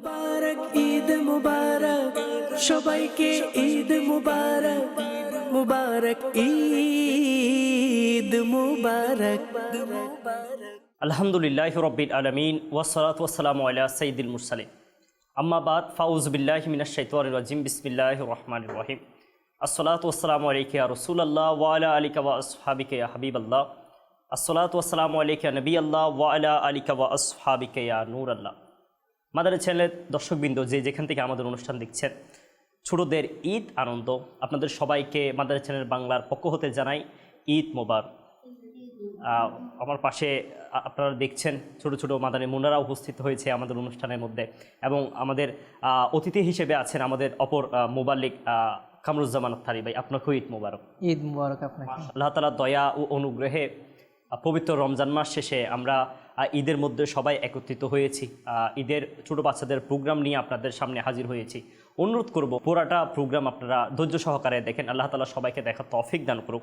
মুবারক, ঈদ মুবারক, সবাইকে ঈদ মুবারক মুবারক, ঈদ মুবারক। আলহামদুলিল্লাহ রব্বিল আলমিন ওয়াসালাত ওয়াসালাম আলা সঈদুল মুরসালিন। আম্মা বাদ ফাউজ বিল্লাহ মিনাশ শাইতানির রাজিম বিসমিল্লাহ রহমান রহিম। আসসালাতু ওয়াসসালামু আলাইকা ইয়া রাসূলুল্লাহ, ওয়া আলা আলিকা ওয়া আসহাবিকা ইয়া হাবিবাল্লাহ। আসসালাতু ওয়াসসালামু আলাইকা ইয়া নবিয়াল্লাহ, ওয়া আলা আলিকা ওয়া ইয়া নূরাল্লাহ। মাদারে চ্যানেলের দর্শকবৃন্দ যে যেখান থেকে আমাদের অনুষ্ঠান দেখছেন ছোটদের ঈদ আনন্দ আপনাদের সবাইকে মাদারে চ্যানেল বাংলার পক্ষ হতে জানাই ঈদ মোবার আমার পাশে আপনারা দেখছেন ছোট ছোট মাদানী মুনারা উপস্থিত হয়েছে আমাদের অনুষ্ঠানের মধ্যে এবং আমাদের অতিথি হিসেবে আছেন আমাদের অপর মোবাল্লিক কামরুজ্জামান আত্তারি ভাই। আপনাকেও ঈদ মোবারক। ঈদ মুবারক আপনাকে। আল্লাহ তালা দয়া ও অনুগ্রহে পবিত্র রমজান মাস শেষে আমরা ঈদের মধ্যে সবাই একত্রিত হয়েছি। ঈদের ছোট বাচ্চাদের প্রোগ্রাম নিয়ে আপনাদের সামনে হাজির হয়েছি। অনুরোধ করব, পুরাটা প্রোগ্রাম আপনারা ধৈর্য সহকারে দেখেন। আল্লাহ তালা সবাইকে দেখা তফিক দান করুক।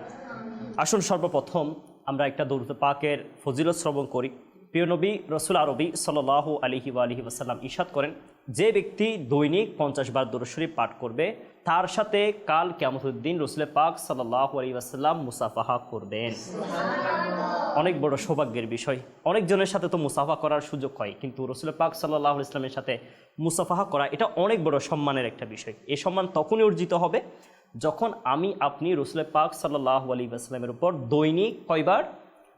আসুন সর্বপ্রথম আমরা একটা দৌড়তে পাকের ফজিলত শ্রবণ করি। প্রিয় নবী রসুল আরবি সাল্লাহ আলিহি আলহি ওসাল্লাম ইশাদ করেন যে ব্যক্তি দৈনিক পঞ্চাশ বার দরশরী পাঠ করবে তার সাথে কাল কেমতুদ্দিন রসুল পাক সাল্লাহ আলী ওয়াসাল্লাম মুসাফাহা করবেন। অনেক বড় সৌভাগ্যের বিষয়। অনেকজনের সাথে তো মুসাফা করার সুযোগ হয় কিন্তু রসুল পাক সাল্লাহ ইসলামের সাথে মুসাফাহা করা এটা অনেক বড় সম্মানের একটা বিষয়। এই সম্মান তখনই অর্জিত হবে যখন আমি আপনি রসুল পাক সাল্লাহ আলী আসলামের উপর দৈনিক কয়বার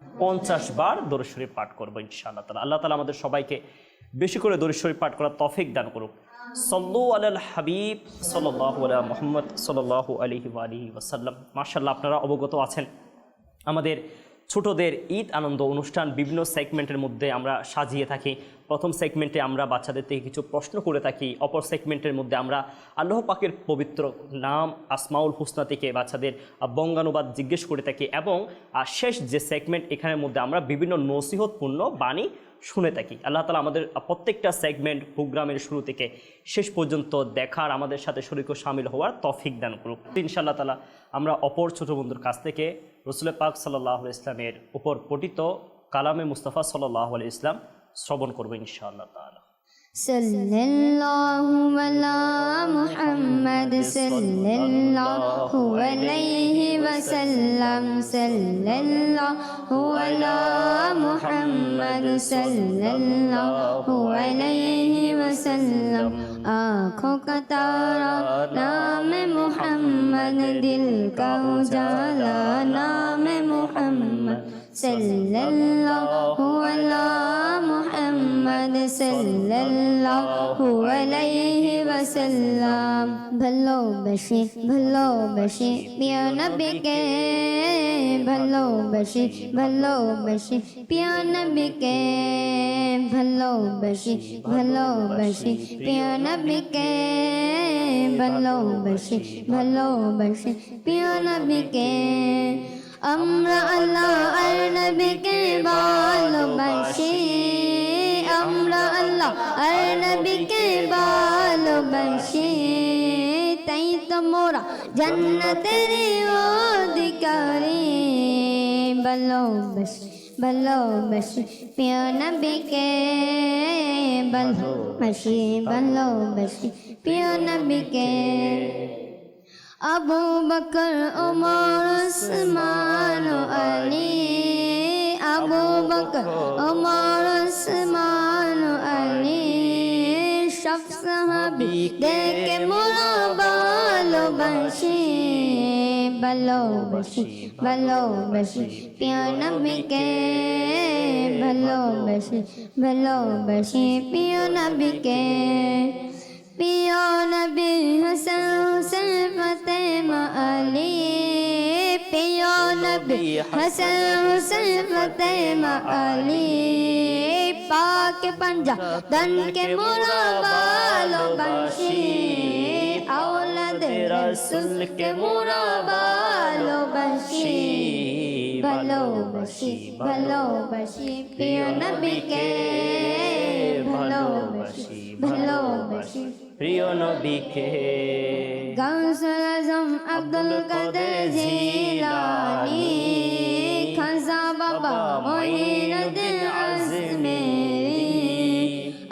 পঞ্চাশ বার দরশ্বরী পাঠ করব ইনশাআল্লাহ তালা আল্লাহ তালা আমাদের সবাইকে বেশি করে দরশ্বরী পাঠ করার তফিক দান করুক। সল্লু আল হাবিব সাল্লাহ মোহাম্মদ সল্লাহ আলহি আলহি ওসাল্লাম মার্শাল্লাহ আপনারা অবগত আছেন। আমাদের ছোটদের ঈদ আনন্দ অনুষ্ঠান বিভিন্ন সেগমেন্টের মধ্যে আমরা সাজিয়ে থাকি। প্রথম সেগমেন্টে আমরা বাচ্চাদের থেকে কিছু প্রশ্ন করে থাকি। অপর সেগমেন্টের মধ্যে আমরা আল্লাহ পাকের পবিত্র নাম আসমাউল হুসনা থেকে বাচ্চাদের বঙ্গানুবাদ জিজ্ঞেস করে থাকি এবং শেষ যে সেগমেন্ট এখানের মধ্যে আমরা বিভিন্ন নসিহতপূর্ণ বাণী শুনে থাকি। আল্লাহ তালা আমাদের প্রত্যেকটা সেগমেন্ট প্রোগ্রামের শুরু থেকে শেষ পর্যন্ত দেখার আমাদের সাথে শরীর সামিল হওয়ার তফিক দান করুক। ইনশাল্লাহ তালা আমরা অপর ছোট বন্ধুর কাছ থেকে রসুল পাক সাল্লাহ ইসলামের উপর পঠিত কালামে মুস্তাফা সাল্লাহ ইসলাম শ্রবণ করব ইনশাআল্লাহ তালা صلى الله على محمد صلى الله عليه وسلم صلى الله على محمد صلى الله عليه وسلم محمد صلى الله عليه وسلم بھلو بشی بھلو بشی پیا نبی کے بھلو بشی بھلو بشی پیا نبی کے بھلو بشی بھلو بشی پیا نبی کے بھلو بشی بھلو بشی پیا نبی کے আমরা আল্লাহ আর নবীকে ভালোবাসি আমরা আল্লাহ আর নবীকে ভালোবাসি তাই তো মোরা জান্নাতের অধিকারী। ভালোবাসি ভালোবাসি প্রিয় নবীকে ভালোবাসি ভালোবাসি প্রিয় নবীকে। আবু বকর ওমর ওসমান আলী। আবু বকর ওমর ওসমান আলী সব সাহাবি দেখে মোরা ভালোবাসি। ভালোবাসি ভালোবাসি প্রিয় নবীকে ভালোবাসি ভালোবাসি প্রিয় নবীকে প্রিয় নবী হাসান হুসেন ফাতেমা আলী। প্রিয় নবী হাসান হুসেন ফাতেমা আলী পাক পাঞ্জা দনকে মোরা ভালোবাসি আওলাদ রসুলকে মোরা ভালোবাসি ভালোবাসি ভালোবাসি প্রিয় নবীকে ভালোবাসি ভালোবাসি প্রিয় নবীকে। গাউসুল আজম আব্দুল কাদের জিলানি খাজা বাবা মঈনুদ্দিন আজমেরি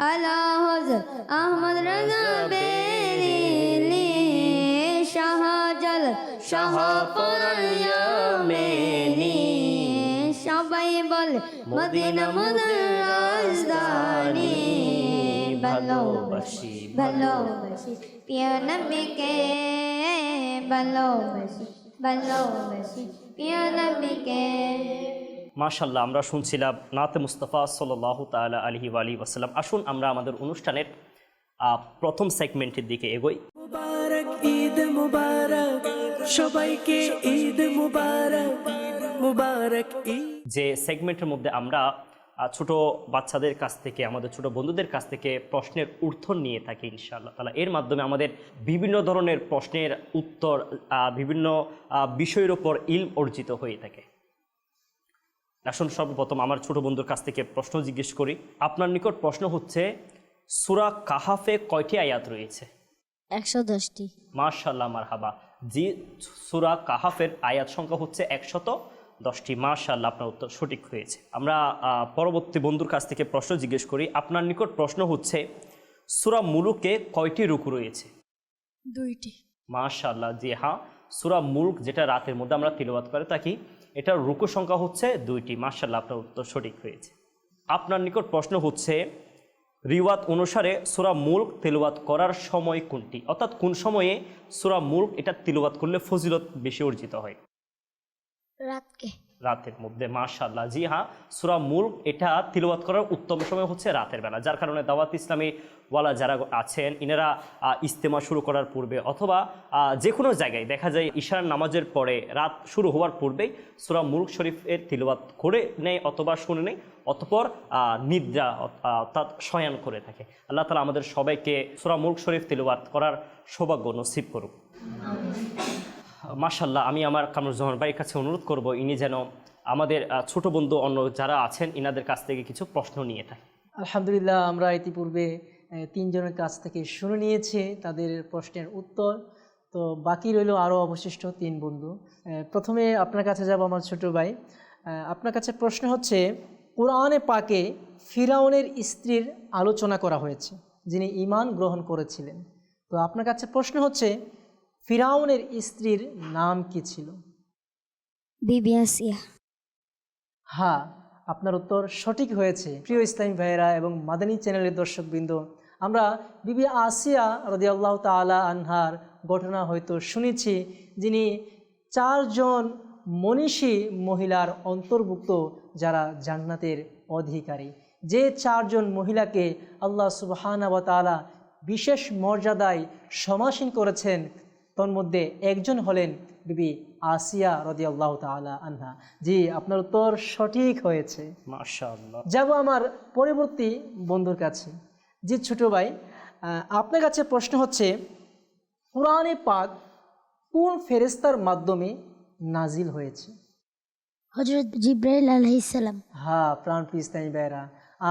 আলা হযরত আহমদ রাজা বেরিলি শাহজাল শাহ পরায়ামেনি সবাই বল মদিনা মদর রাজধানী। ভালোবাসি ভালোবাসি। প্রিয় নবীকে ভালোবাসি ভালোবাসি। প্রিয় নবীকে মাশাল্লাহ আমরা শুনছিলাম নাতে মুস্তফা সাল্লাহ তালা আলহি আলী ওয়াসাল্লাম। আসুন আমরা আমাদের অনুষ্ঠানের প্রথম সেগমেন্টের দিকে এগোই। মুবারক ঈদ মুবারক সবাইকে ঈদ মুবারক মুবারক ঈদ। যে সেগমেন্টের মধ্যে আমরা ছোট বাচ্চাদের কাছ থেকে আমাদের ছোট বন্ধুদের কাছ থেকে প্রশ্নের উত্তর নিয়ে থাকি ইনশাআল্লাহ তালা এর মাধ্যমে আমাদের বিভিন্ন ধরনের প্রশ্নের উত্তর বিভিন্ন বিষয়ের ওপর ইল অর্জিত হয়ে থাকে। আসুন সর্বপ্রথম আমার ছোট বন্ধুর কাছ থেকে প্রশ্ন জিজ্ঞেস করি। আপনার নিকট প্রশ্ন হচ্ছে সুরা কাহাফে কয়টি আয়াত রয়েছে? একশো দশটি। মার্শাল্লাহ মারহাবা। জি সুরা কাহাফের আয়াত সংখ্যা হচ্ছে একশত দশটি মার্শাল্লাহ আপনার উত্তর সঠিক হয়েছে। আমরা পরবর্তী বন্ধুর কাছ থেকে প্রশ্ন জিজ্ঞেস করি আপনার নিকট প্রশ্ন হচ্ছে সুরা মুলুকে কয়টি রুকু রয়েছে? দুইটি। মাশাল্লাহ জি হ্যাঁ সুরা মুলক যেটা রাতের মধ্যে আমরা তিলবাত করে থাকি এটার রুকু সংখ্যা হচ্ছে দুইটি মাশাল্লাহ আপনার উত্তর সঠিক হয়েছে। আপনার নিকট প্রশ্ন হচ্ছে রিওয়াত অনুসারে সুরা মুলক তেলবাত করার সময় কোনটি? অর্থাৎ কোন সময়ে সুরা মুলক এটা তিলবাত করলে ফজিলত বেশি অর্জিত হয়? রাতকে। রাতের মধ্যে মাশাল্লাহ জি হ্যাঁ সুরা মুলক এটা তিলবাত করার উত্তম সময় হচ্ছে রাতের বেলা। যার কারণে দাওয়াত ইসলামী ওয়ালা যারা আছেন ইনারা আহ, ইজতেমা শুরু করার পূর্বে অথবা যে কোনো জায়গায় দেখা যায় ঈশার নামাজের পরে রাত শুরু হওয়ার পূর্বেই সুরা মুলক শরীফের তিলবাত করে নেয় অথবা শুনে নেয় অতপর নিদ্রা অর্থাৎ শয়ান করে থাকে। আল্লাহ তালা আমাদের সবাইকে সুরা মুলক শরীফ তিলবাত করার সৌভাগ্য নসিব করুক। মাশাল্লাহ আমি আমার কামরুজ্জামান ভাইয়ের কাছে অনুরোধ করব, ইনি যেন আমাদের ছোট বন্ধু অন্য যারা আছেন, ইনাদের কাছ থেকে কিছু প্রশ্ন নিয়ে থাকে আলহামদুলিল্লাহ, আমরা ইতিপূর্বে তিনজনের কাছ থেকে শুনে নিয়েছি তাদের প্রশ্নের উত্তর। তো বাকি রইল আরও অবশিষ্ট তিন বন্ধু। প্রথমে আপনার কাছে যাব আমার ছোট ভাই। আপনার কাছে প্রশ্ন হচ্ছে, কোরআনে পাকে ফিরাউনের স্ত্রীর আলোচনা করা হয়েছে, যিনি ঈমান গ্রহণ করেছিলেন। তো আপনার কাছে প্রশ্ন হচ্ছে ফিরাউনের স্ত্রীর নাম কি ছিল? বিবি আসিয়া হ্যাঁ আপনার উত্তর সঠিক হয়েছে। প্রিয় ইসলামী ভাইয়েরা এবং মাদানী চ্যানেলের দর্শকবৃন্দ আমরা বিবি আসিয়া রদিয়াল্লাহ তালা আনহার ঘটনা হয়তো শুনেছি যিনি চারজন মনীষী মহিলার অন্তর্ভুক্ত যারা জান্নাতের অধিকারী। যে চারজন মহিলাকে আল্লাহ সুবহানা ওয়া তাআলা বিশেষ মর্যাদায় সমাসীন করেছেন তন্মধ্যে একজন হলেন বিবি আসিয়া রদিয়াল্লাহ তালা আনহা। জি আপনার উত্তর সঠিক হয়েছে। যাব আমার পরবর্তী বন্ধুর কাছে। জি ছোট ভাই আপনার কাছে প্রশ্ন হচ্ছে কোরআনে পাক কোন ফেরেস্তার মাধ্যমে নাজিল হয়েছে? হজরত জিব্রাইল আলহিসাল্লাম হ্যাঁ প্রাণপ্রিয় ইসলামী ভাইরা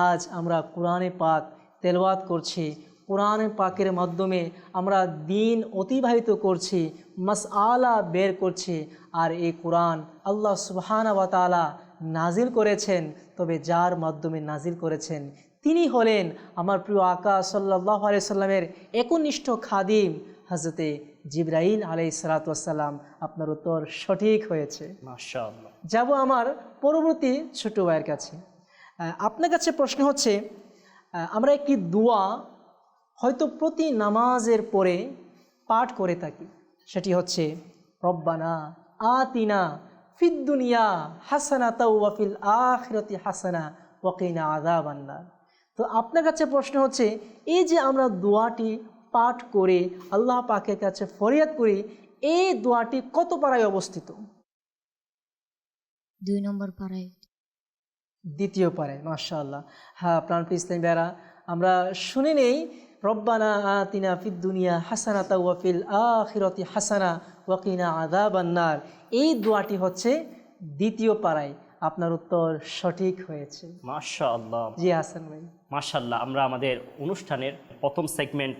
আজ আমরা কোরআনে পাক তেলওয়াত করছি। কোরআনে পাকের মাধ্যমে আমরা দিন অতিবাহিত করছি মাস আলা বের করছি আর এই কোরআন আল্লাহ সুবহানা ওয়া তাআলা নাজিল করেছেন তবে যার মাধ্যমে নাজিল করেছেন? তিনি হলেন আমার প্রিয় আকা সাল্লাহ আলাইসাল্লামের একনিষ্ঠ খাদিম হজরতে জিব্রাইল আলাই সালাতাম আপনার উত্তর সঠিক হয়েছে। যাব আমার পরবর্তী ছোট ভাইয়ের কাছে। আপনার কাছে প্রশ্ন হচ্ছে আমরা একটি দোয়া হয়তো প্রতি নামাজের পরে পাঠ করে থাকি। সেটি হচ্ছে রব্বানা আতিনা ফিদ্দুনিয়া হাসানা তাওয়াফিল আখিরতি হাসানা ওয়াকিনা আযাবান্নার। তো আপনার কাছে প্রশ্ন হচ্ছে এই যে আমরা দোয়াটি পাঠ করে আল্লাহ পাকের কাছে ফরিয়াদ করি এই দোয়াটি কত পাড়ায় অবস্থিত? দুই নম্বর পাড়ায়। দ্বিতীয় পারে মাশাআল্লাহ। হ্যাঁ প্রাণপ্রিয় ইসলাম বেড়া আমরা শুনে নেই রব্বানা আতিনা ফিদ দুনিয়া হাসানা তাওয়াফিল আখিরতি হাসানা ওয়াকিনা আদাবান্নার এই দোয়াটি হচ্ছে দ্বিতীয় পাড়ায় আপনার উত্তর সঠিক হয়েছে। মাশাল্লাহ জি হাসান ভাই। মাশাল্লাহ আমরা আমাদের অনুষ্ঠানের প্রথম সেগমেন্ট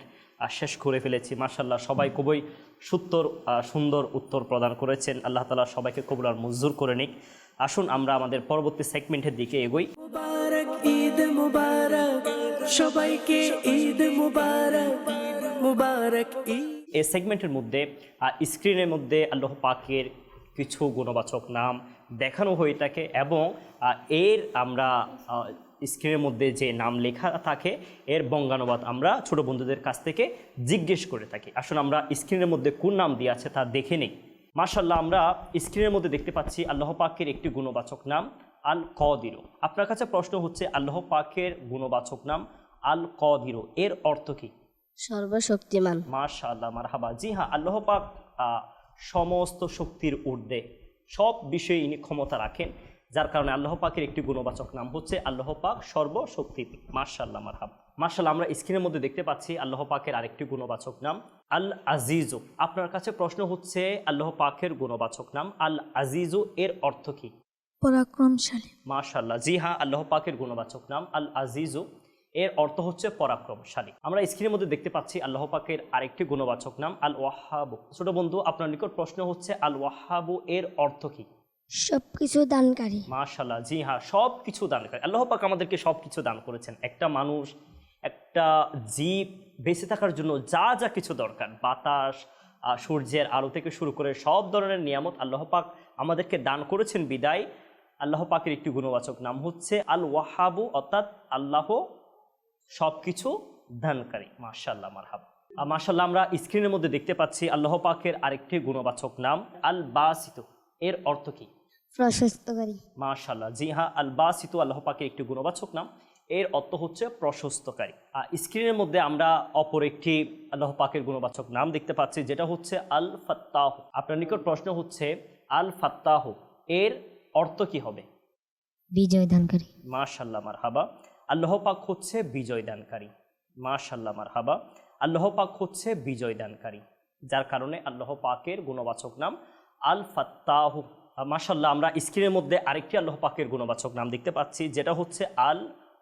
শেষ করে ফেলেছি। মাশাল্লাহ সবাই খুবই সুত্তর সুন্দর উত্তর প্রদান করেছেন। আল্লাহ তালা সবাইকে কবুল আর মঞ্জুর করে নিক। আসুন আমরা আমাদের পরবর্তী সেগমেন্টের দিকে এগোই। মুবারক ঈদ মুবারক। সবাইকে ঈদ মুবারক এই সেগমেন্টের মধ্যে স্ক্রিনের মধ্যে আল্লাহ পাকের কিছু গুণবাচক নাম দেখানো হয়ে থাকে এবং এর আমরা স্ক্রিনের মধ্যে যে নাম লেখা থাকে, এর বঙ্গানুবাদ আমরা ছোট বন্ধুদের কাছ থেকে জিজ্ঞেস করে থাকি। আসলে আমরা স্ক্রিনের মধ্যে কোন নাম দিয়ে আছে তা দেখে নেই। মার্শাল্লাহ আমরা স্ক্রিনের মধ্যে দেখতে পাচ্ছি আল্লাহ পাকের একটি গুণবাচক নাম। আল কদিরো আপনার কাছে প্রশ্ন হচ্ছে আল্লাহ পাকের গুণবাচক নাম আল কদিরো এর অর্থ কী? সর্বশক্তিমান। মাশাআল্লাহ মারহাবা। জি হ্যাঁ আল্লাহ পাক সমস্ত শক্তির ঊর্ধ্বে সব বিষয়ে ইনি ক্ষমতা রাখেন যার কারণে আল্লাহ পাকের একটি গুণবাচক নাম হচ্ছে আল্লাহ পাক সর্বশক্তি মার্শাল্লাহ মারহাব। মার্শাল্লাহ আমরা স্ক্রিনের মধ্যে দেখতে পাচ্ছি আল্লাহ পাকের আরেকটি গুণবাচক নাম আল আজিজু আপনার কাছে প্রশ্ন হচ্ছে আল্লাহ পাকের গুণবাচক নাম আল আজিজু এর অর্থ কী? পরাক্রমশালী। মাশাল্লাহ জি হ্যাঁ আল্লাহ পাকের গুণবাচক নাম আল আজিজু এর অর্থ হচ্ছে পরাক্রমশালী। আমরা স্ক্রিনের মধ্যে দেখতে পাচ্ছি আল্লাহ পাকের আরেকটি গুণবাচক নাম আল ওয়াহাবু ছোট বন্ধু আপনার নিকট প্রশ্ন হচ্ছে আল ওয়াহাবু এর অর্থ কি? সবকিছু দানকারী। মাশাল্লাহ জি হ্যাঁ সব কিছু দান আল্লাহ পাক আমাদেরকে সব কিছু দান করেছেন। একটা মানুষ একটা জীব বেঁচে থাকার জন্য যা যা কিছু দরকার বাতাস সূর্যের আলো থেকে শুরু করে সব ধরনের নিয়ামত আল্লাহ পাক আমাদেরকে দান করেছেন বিদায়। আল্লাহ পাকের একটি গুণবাচক নাম হচ্ছে আল ওয়াহাবু অর্থাৎ আল্লাহ সব কিছু দানকারী। মাশাল্লাহ মারহাব। আর মাশাল্লাহ আমরা স্ক্রিনের মধ্যে দেখতে পাচ্ছি আল্লাহ পাকের আরেকটি গুণবাচক নাম আল বাসিত এর অর্থ কি? প্রশস্তকারী। মাশাল্লাহ জি হ্যাঁ আল বাসিতু আল্লাহ পাকের একটি গুণবাচক নাম। এর অর্থ হচ্ছে প্রশস্তকারী। আর স্ক্রিনের মধ্যে আমরা অপর একটি আল্লাহ পাকের গুণবাচক নাম দেখতে পাচ্ছি যেটা হচ্ছে আল ফাত্তাহ আপনার নিকট প্রশ্ন হচ্ছে আল ফাত্তাহ এর অর্থ কি হবে? বিজয় দানকারী মাশাল্লাহ মারহাবা। আল্লাহ পাক হচ্ছে বিজয় দানকারী মাশাল্লাহ মারহাবা। আল্লাহ পাক হচ্ছে বিজয় দানকারী যার কারণে আল্লাহ পাকের গুণবাচক নাম আল ফাত্তাহ মাশাল্লাহ আমরা স্ক্রিনের মধ্যে আরেকটি আল্লাহ পাকের গুণবাচক নাম দেখতে পাচ্ছি যেটা হচ্ছে আল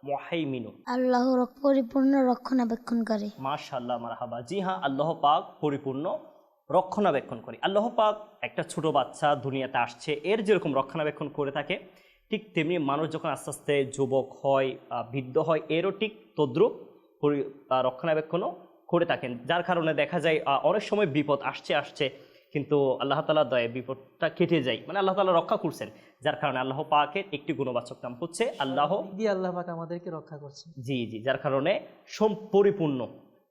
মোহাইমিনু আল্লাহ পরিপূর্ণ রক্ষণাবেক্ষণকারী। মাশাল্লাহ মারহাবা। জি হ্যাঁ আল্লাহ পাক পরিপূর্ণ রক্ষণাবেক্ষণ করে। আল্লাহ পাক একটা ছোট বাচ্চা দুনিয়াতে আসছে এর যেরকম রক্ষণাবেক্ষণ করে থাকে ঠিক তেমনি মানুষ যখন আস্তে আস্তে যুবক হয় বৃদ্ধ হয় এরও ঠিক তদ্রুপ রক্ষণাবেক্ষণও করে থাকেন। যার কারণে দেখা যায় অনেক সময় বিপদ আসছে আসছে কিন্তু আল্লাহ তালা দয়ে বিপদটা কেটে যায়। মানে আল্লাহ তালা রক্ষা করছেন যার কারণে আল্লাহ পাকের একটি গুণবাচক নাম হচ্ছে আল্লাহ দিয়ে আল্লাহ পাক আমাদেরকে রক্ষা করছে জি জি যার কারণে সম্পরিপূর্ণ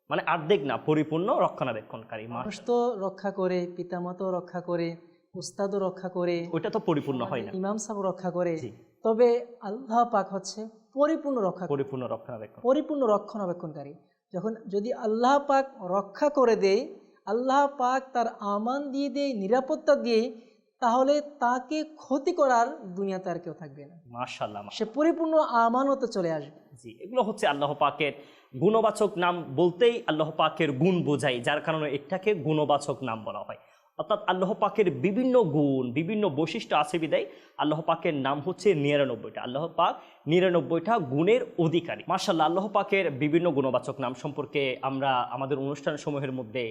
মানে অর্ধেক না পরিপূর্ণ রক্ষণাবেক্ষণকারী মানুষ তো রক্ষা করে পিতামাতাও রক্ষা করে উস্তাদও রক্ষা করে ওইটা তো পরিপূর্ণ হয় না। ইমাম সাহেব রক্ষা করে। তবে আল্লাহ পাক হচ্ছে পরিপূর্ণ রক্ষা পরিপূর্ণ রক্ষণাবেক্ষণ। পরিপূর্ণ রক্ষণাবেক্ষণকারী। যখন যদি আল্লাহ পাক রক্ষা করে দেয় আল্লাহ পাক তার আমান দিয়ে দেয় নিরাপত্তা দিয়ে তাহলে তাকে ক্ষতি করার দুনিয়াতে আর কেউ থাকবে না। মাশাল্লাহ সে পরিপূর্ণ আমানতে চলে আসবে। জি এগুলো হচ্ছে আল্লাহ পাকের গুণবাচক নাম বলতেই আল্লাহ পাকের গুণ বোঝায়, যার কারণে এটাকে গুণবাচক নাম বলা হয়। অর্থাৎ আল্লাহ পাকের বিভিন্ন গুণ, বিভিন্ন বৈশিষ্ট্য আছে বিদায়, আল্লাহ পাকের নাম হচ্ছে নিরানব্বইটা। আল্লাহ পাক নিরানব্বইটা গুণের অধিকারী। মার্শাল্লাহ আল্লাহ পাকের বিভিন্ন গুণবাচক নাম সম্পর্কে আমরা আমাদের অনুষ্ঠান সমূহের মধ্যে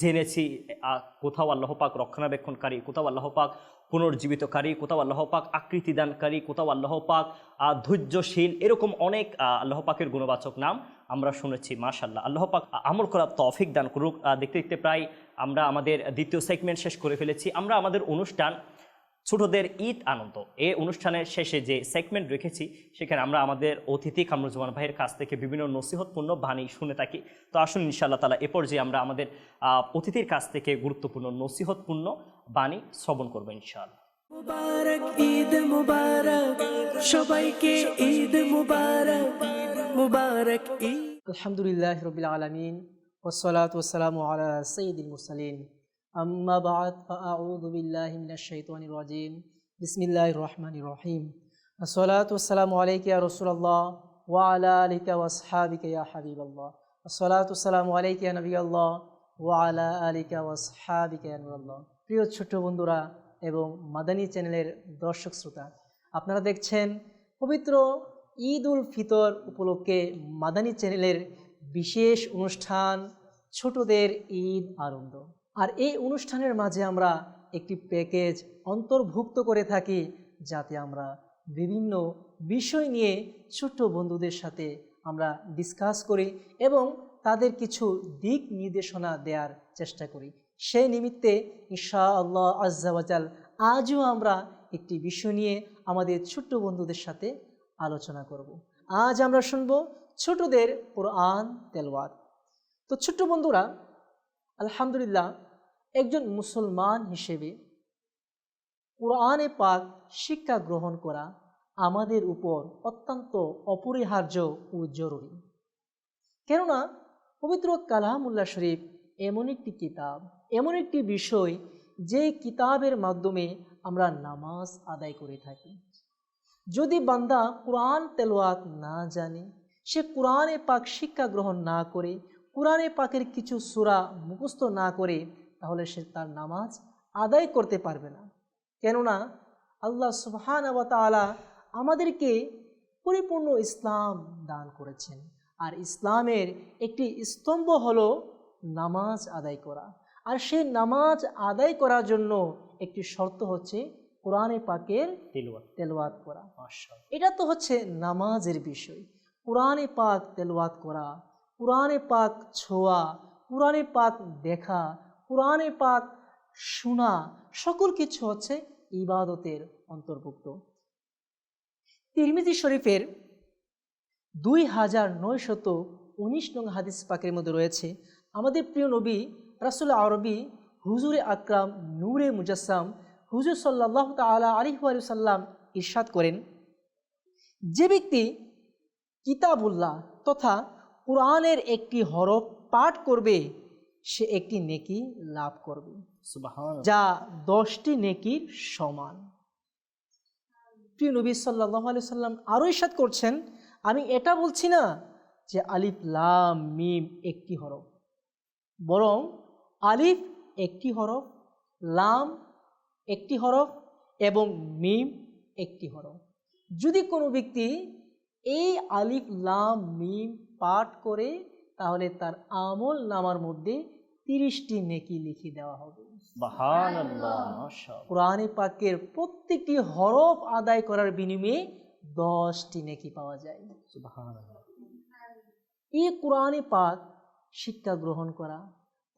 জেনেছি কোথাও আল্লাহ পাক রক্ষণাবেক্ষণকারী, কোথাও আল্লাহপাক পুনর্জীবিতকারী, কোথাও আল্লাহ পাক আকৃতি দানকারী কোথাও আল্লাহপাক ধৈর্যশীল, এরকম অনেক আল্লাহপাকের আল্লাহ পাকের গুণবাচক নাম আমরা শুনেছি মাশাল্লাহ আল্লাহপাক আমল করার তফিক দান করুক। দেখতে দেখতে প্রায় আমরা আমাদের দ্বিতীয় সেগমেন্ট শেষ করে ফেলেছি। আমরা আমাদের অনুষ্ঠান ছোটদের ঈদ আনন্দ। এ অনুষ্ঠানের শেষে যে সেগমেন্ট রেখেছি সেখানে আমরা আমাদের অতিথি কামরুজ্জামান ভাইয়ের কাছ থেকে বিভিন্ন নসিহতপূর্ণ বাণী শুনে থাকি। তো আসুন ইনশাআল্লাহ তালা এ পর্যায়ে আমরা আমাদের আহ, অতিথির কাছ থেকে গুরুত্বপূর্ণ নসিহতপূর্ণ বাণী শ্রবণ করব ইনশাআল্লাহ। মুবারক ঈদ মুবারক সবাইকে ঈদ মুবারক মুবারক ঈদ। আলহামদুলিল্লাহ রবিল আলমিন ওসলাত ওসালাম আলা সঈদুল মুরসালিন। আম্মা বাদ ফাআউযু বিল্লাহি মিনাশ শাইতানির রাজিম। বিসমিল্লাহির রহমানির রহিম। আসসালাত ওয়াসসালামু আলাইকা ইয়া রাসূলুল্লাহ ওয়া আলা আলিকা ওয়া আসহাবিকা ইয়া হাবিবাল্লাহ। আসসালাত ওয়াসসালামু আলাইকা ইয়া নবিয়াল্লাহ ওয়া আলা আলিকা ওয়া আসহাবিকা ইয়া নূরাল্লাহ প্রিয় ছোট্ট বন্ধুরা এবং মাদানী চ্যানেলের দর্শক শ্রোতা, আপনারা দেখছেন পবিত্র ঈদ উল ফিতর উপলক্ষে মাদানী চ্যানেলের বিশেষ অনুষ্ঠান ছোটদের ঈদ আনন্দ। আর এই অনুষ্ঠানের মাঝে আমরা একটি প্যাকেজ অন্তর্ভুক্ত করে থাকি, যাতে আমরা বিভিন্ন বিষয় নিয়ে ছোট্ট বন্ধুদের সাথে আমরা ডিসকাস করি এবং তাদের কিছু দিক নির্দেশনা দেওয়ার চেষ্টা করি সেই নিমিত্তে ঈশা আল্লাহ আজ্জাওয়াজাল আজও আমরা একটি বিষয় নিয়ে আমাদের ছোট্ট বন্ধুদের সাথে আলোচনা করব। আজ আমরা শুনব ছোটদের কোরআন তেলওয়াত তো ছোট্ট বন্ধুরা আলহামদুলিল্লাহ, একজন মুসলমান হিসেবে কোরআনে পাক শিক্ষা গ্রহণ করা আমাদের উপর অত্যন্ত অপরিহার্য ও জরুরি। কেননা, পবিত্র কালামুল্লাহ শরীফ এমন একটি কিতাব, এমন একটি বিষয় যে কিতাবের মাধ্যমে আমরা নামাজ আদায় করে থাকি। যদি বান্দা কোরআন তেলোয়াত না জানে, সে কোরআনে পাক শিক্ষা গ্রহণ না করে কোরআনে পাকের কিছু সুরা মুখস্থ না করে তাহলে সে তার নামাজ আদায় করতে পারবে না। কেননা আল্লাহ সুবহান তাআলা আমাদেরকে পরিপূর্ণ ইসলাম দান করেছেন। আর ইসলামের একটি স্তম্ভ হলো নামাজ আদায় করা। আর সেই নামাজ আদায় করার জন্য একটি শর্ত হচ্ছে কোরআনে পাকের তেলওয়াত। করা। এটা তো হচ্ছে নামাজের বিষয়। কোরআনে পাক তেলওয়াত করা কোরআনে পাক ছোঁয়া কোরআনে পাক দেখা কোরআনে পাক শোনা, সকল কিছু হচ্ছে ইবাদতের অন্তর্ভুক্ত। তিরমিজি শরীফের দুই হাজার নয়শত উনিশ নং হাদিস পাকের মধ্যে রয়েছে, আমাদের প্রিয় নবী রাসুল আরবি হুজুরে আকরাম নূরে মুজাসসাম, হুজুর সাল্লাহ তালা আলী সাল্লাম ইরশাদ করেন, যে ব্যক্তি কিতাবুল্লাহ তথা কোরআনের একটি হরফ পাঠ করবে সে একটি নেকি লাভ করবে যা দশটি নেকির সমান। প্রিয় নবী সাল্লাহ আলি সাল্লাম আরও ইসাদ করছেন আমি এটা বলছি না যে আলিফ লাম মিম একটি হরফ। বরং আলিফ একটি হরফ লাম একটি হরফ এবং মিম একটি হরফ। যদি কোনো ব্যক্তি এই আলিফ লাম মিম পাঠ করে তাহলে তার আমল নামার মধ্যে তিরিশটি নেকি লিখে দেওয়া হবে। সুবহানাল্লাহ। কোরআনে পাকের প্রত্যেকটি হরফ আদায় করার বিনিময়ে দশটি নেকি পাওয়া যায়। সুবহানাল্লাহ। এই কোরআনে পাক শিক্ষা গ্রহণ করা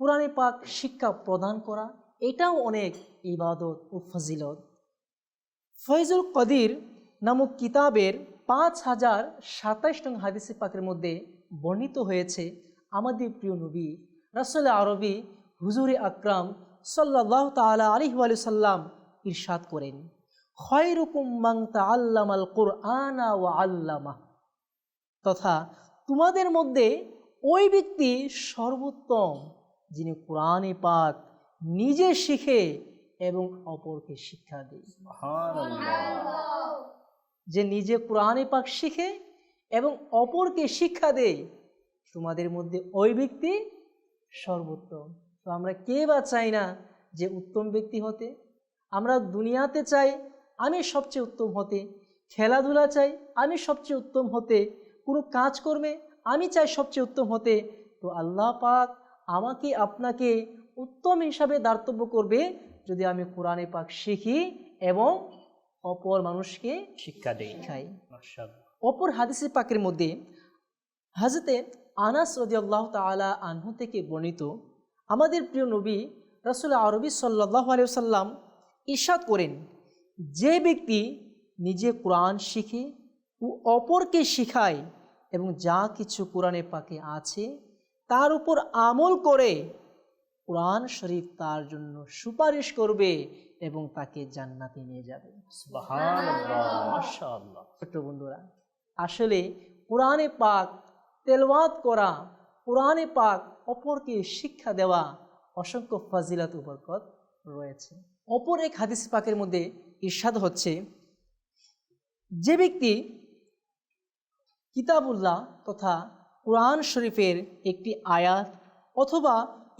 কোরআনে পাক শিক্ষা প্রদান করা এটাও অনেক ইবাদত ও ফজিলত। ফয়জুল কদির নামক কিতাবের পাঁচ হাজার সাতাইশ নং হাদিসে পাকের মধ্যে বর্ণিত হয়েছে আমাদের প্রিয় নবী রাসুল আরবি হুজুরে আকরাম সাল্লাহ তালা আলিহ সাল্লাম ইরশাদ করেন খয়রুকুম মাং আল্লাম আল কোরআনা ও আল্লামা তথা তোমাদের মধ্যে ওই ব্যক্তি সর্বোত্তম যিনি কোরআনে পাক নিজে শিখে এবং অপরকে শিক্ষা দেয়। যে নিজে কোরআনে পাক শিখে এবং অপরকে শিক্ষা দেয় তোমাদের মধ্যে ওই ব্যক্তি সর্বোত্তম। তো আমরা কে বা চাই না যে উত্তম ব্যক্তি হতে? আমরা দুনিয়াতে চাই আমি সবচেয়ে উত্তম হতে খেলাধুলা চাই আমি সবচেয়ে উত্তম হতে কোনো কাজকর্মে আমি চাই সবচেয়ে উত্তম হতে। তো আল্লাহ পাক আমাকে আপনাকে উত্তম হিসাবে দার্তব্য করবে যদি আমি কোরআনে পাক শিখি এবং অপর মানুষকে শিক্ষা দেই। মাশাআল্লাহ। অপর হাদিসে পাকের মধ্যে হাজতে আনাস রদিয়াল্লাহ তালা আনহু থেকে বর্ণিত আমাদের প্রিয় নবী রাসুল আরবি সাল্লাহ আলিয়াল্লাম ইরশাদ করেন যে ব্যক্তি নিজে কোরআন শিখে ও অপরকে শিখায় এবং যা কিছু কোরআনে পাকে আছে তার উপর আমল করে কোরআন শরীফ তার জন্য সুপারিশ করবে এবং তাকে জান্নাতে নিয়ে যাবে। ছোট্ট বন্ধুরা আসলে কোরআনে পাক তেলওয়াত করা, কোরআনে পাক অপরকে শিক্ষা দেওয়া অসংখ্য ফাজিলাত বরকত রয়েছে। অপর এক হাদিস পাকের মধ্যে ইরশাদ হচ্ছে, যে ব্যক্তি কিতাবুল্লাহ তথা কোরআন শরীফের একটি আয়াত অথবা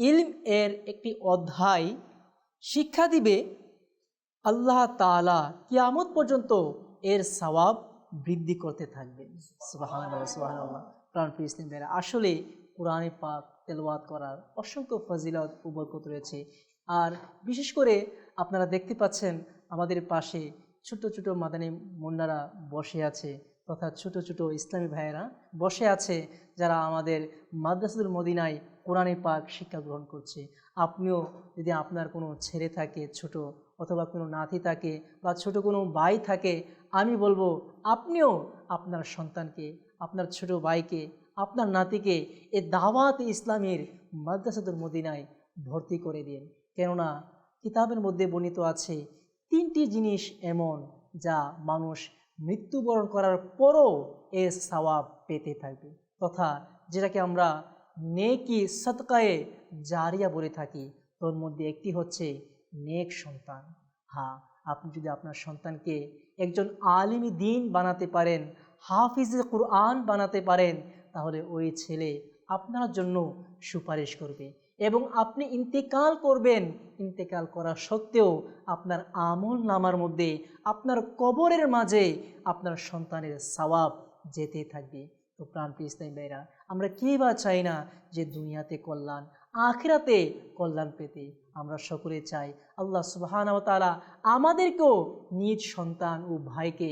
ইলম এর একটি অধ্যায় শিক্ষা দিবে, আল্লাহ তাআলা কিয়ামত পর্যন্ত এর সওয়াব বৃদ্ধি করতে থাকবে আসলে কোরআনে পাক তেলাওয়াত করার অসংখ্য ফজিলত ও বরকত রয়েছে। আর বিশেষ করে আপনারা দেখতে পাচ্ছেন আমাদের পাশে ছোট ছোট মাদানী মুন্নারা বসে আছে তথা ছোট ছোট ইসলামী ভাইয়েরা বসে আছে যারা আমাদের মাদ্রাসাদুল মদিনায় কোরআনে পাক শিক্ষা গ্রহণ করছে। আপনিও যদি আপনার কোনো ছেলে থাকে, ছোট অথবা কোনো নাতি থাকে বা ছোট কোনো ভাই থাকে আমি বলব, আপনিও আপনার সন্তানকে, আপনার ছোট ভাইকে, আপনার নাতিকে এ দাওয়াত ইসলামের মাদ্রাসাদুল মদিনায় ভর্তি করে দিন। কেননা, কিতাবের মধ্যে বর্ণিত আছে, তিনটি জিনিস এমন যা মানুষ মৃত্যুবরণ করার পরও এর সওয়াব পেতে থাকবে। তথা যেটাকে আমরা নেকি সৎকায়ে জারিয়া বলে থাকি তোর মধ্যে একটি হচ্ছে নেক সন্তান। হ্যাঁ আপনি যদি আপনার সন্তানকে একজন আলিমি দিন বানাতে পারেন, হাফিজে কুরআন বানাতে পারেন, তাহলে ওই ছেলে আপনার জন্য সুপারিশ করবে এবং আপনি ইন্তেকাল করবেন। ইন্তেকাল করা সত্ত্বেও আপনার আমল নামার মধ্যে, আপনার কবরের মাঝে আপনার সন্তানের সওয়াব যেতে থাকবে। তো প্রাণপ্রিয় ইসলামী ভাইরা আমরা কে বা চাই না যে দুনিয়াতে কল্যাণ আখিরাতে কল্যাণ পেতে আমরা সকলে চাই। আল্লাহ সুবাহানব তালা আমাদেরকেও নিজ সন্তান ও ভাইকে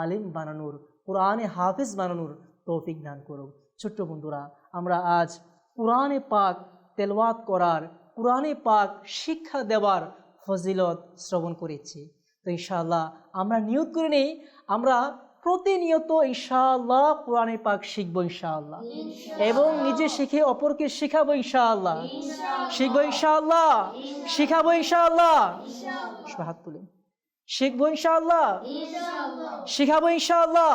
আলিম বানানোর, কোরআনে হাফিজ বানানোর তৌফিক দান করুক। ছোট্ট বন্ধুরা, আমরা আজ কোরআনে পাক তেলওয়াত করার, কোরআনে পাক শিক্ষা দেওয়ার ফজিলত শ্রবণ করেছি। তো ইনশাআল্লাহ আমরা নিয়োগ করে নেই, আমরা প্রতিনিয়ত ইনশাআল্লাহ কোরআনে পাক শিখব ইনশাআল্লাহ। এবং নিজে শিখে অপরকে শিখাবো ইনশাআল্লাহ। শিখব ইনশাআল্লাহ। শিখাবো ইনশাআল্লাহ। হাত তুলে শিখব ইনশাআল্লাহ। শিখাবো ইনশাআল্লাহ।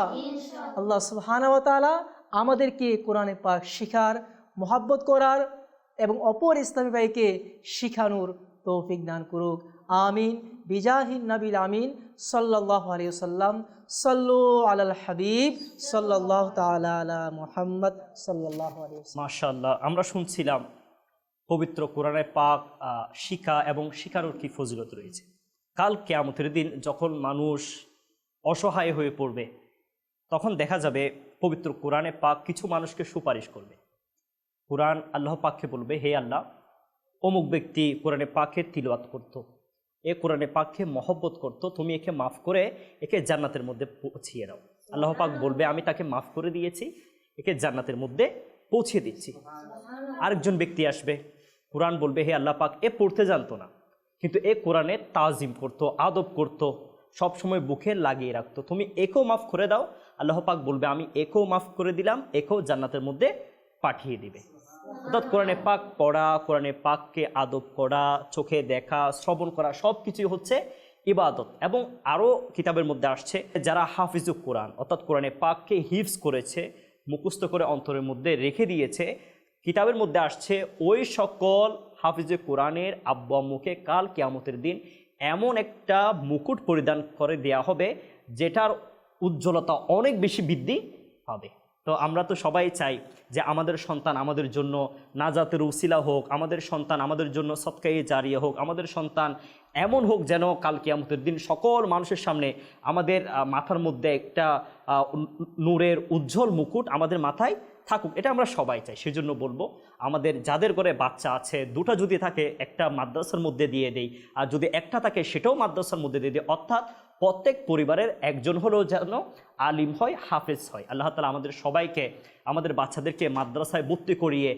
আল্লাহ সুবহানাহু ওয়া তাআলা আমাদেরকে কোরআনে পাক শিখার মোহাব্বত করার এবং অপর ইসলামী ভাইকে শিখানোর তৌফিক দান করুক। আমিন। বিজাহিন নবিল আমিন সাল্লাহ আলিয়া সাল্লাম সাল্লু আলাল হাবিব সাল্লাহ তালা আলা মুহাম্মদ সাল্লাহ আলিয়া মাশাল্লাহ আমরা শুনছিলাম পবিত্র কোরআনে পাক শিখা এবং শিখানোর কি ফজিলত রয়েছে। কাল কেয়ামতের দিন যখন মানুষ অসহায় হয়ে পড়বে, তখন দেখা যাবে পবিত্র কোরআনে পাক কিছু মানুষকে সুপারিশ করবে। কোরআন আল্লাহ পাককে বলবে, হে আল্লাহ, অমুক ব্যক্তি কোরআনে পাকে তিলওয়াত করত। এ কোরআনে পাককে মহব্বত করত তুমি একে মাফ করে একে জান্নাতের মধ্যে পৌঁছিয়ে দাও। আল্লাহ পাক বলবে আমি তাকে মাফ করে দিয়েছি একে জান্নাতের মধ্যে পৌঁছে দিচ্ছি। আরেকজন ব্যক্তি আসবে কোরআন বলবে হে আল্লাহ পাক এ পড়তে জানতো না। কিন্তু এ কোরআনে তাজিম করতো আদব করতো সবসময় বুকে লাগিয়ে রাখতো। তুমি একেও মাফ করে দাও। আল্লাহ পাক বলবে আমি একেও মাফ করে দিলাম একেও জান্নাতের মধ্যে পাঠিয়ে দিবে। অর্থাৎ কোরআনে পাক পড়া, কোরআনে পাককে আদব করা, চোখে দেখা, শ্রবণ করা সব কিছুই হচ্ছে ইবাদত। এবং আরও কিতাবের মধ্যে আসছে, যারা হাফিজু কোরআন, অর্থাৎ কোরআনে পাককে হিফজ করেছে, মুখস্থ করে অন্তরের মধ্যে রেখে দিয়েছে, কিতাবের মধ্যে আসছে, ওই সকল হাফিজে কোরআনের আব্বু আম্মুকে কাল কেয়ামতের দিন এমন একটা মুকুট পরিধান করে দেয়া হবে, যেটার উজ্জ্বলতা অনেক বেশি বৃদ্ধি পাবে। তো আমরা তো সবাই চাই যে আমাদের সন্তান আমাদের জন্য নাজাতের উসিলা হোক, আমাদের সন্তান আমাদের জন্য সৎকায়ে জারিয়ে হোক, আমাদের সন্তান এমন হোক যেন কাল কিয়ামতের দিন সকল মানুষের সামনে আমাদের মাথার মধ্যে একটা নূরের উজ্জ্বল মুকুট আমাদের মাথায় থাকুক। এটা আমরা সবাই চাই। সেজন্য বলব, আমাদের যাদের করে বাচ্চা আছে, দুটো যদি থাকে একটা মাদ্রাসার মধ্যে দিয়ে দেই, আর যদি একটা থাকে সেটাও মাদ্রাসার মধ্যে দিয়ে দিই। অর্থাৎ প্রত্যেক পরিবারের একজন হলেও যেন আলিম হয়, হাফেজ হয়। আল্লাহ তালা আমাদের সবাইকে, আমাদের বাচ্চাদেরকে মাদ্রাসায় ভর্তি করিয়ে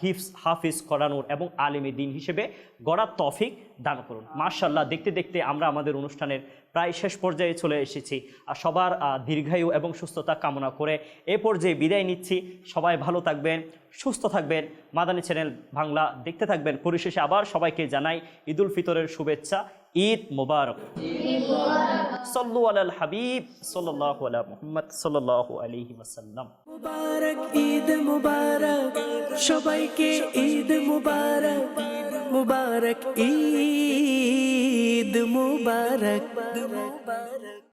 হিফস হাফিজ করানোর এবং আলিমী দিন হিসেবে গড়ার তফিক দান করুন। মার্শাল্লাহ দেখতে দেখতে আমরা আমাদের অনুষ্ঠানের প্রায় শেষ পর্যায়ে চলে এসেছি। আর সবার দীর্ঘায়ু এবং সুস্থতা কামনা করে এ পর্যায়ে বিদায় নিচ্ছি। সবাই ভালো থাকবেন, সুস্থ থাকবেন। মাদানী চ্যানেল বাংলা দেখতে থাকবেন। পরিশেষে আবার সবাইকে জানাই ঈদুল ফিতরের শুভেচ্ছা। ঈদ মুবারক। সল্লু আলাল হাবিব আলা মুহাম্মদ ওয়াসাল্লাম। মুবারক, ঈদ মুবারক, সবাইকে ঈদ মুবারক মুবারক, ঈদ মুবারক মুবারক।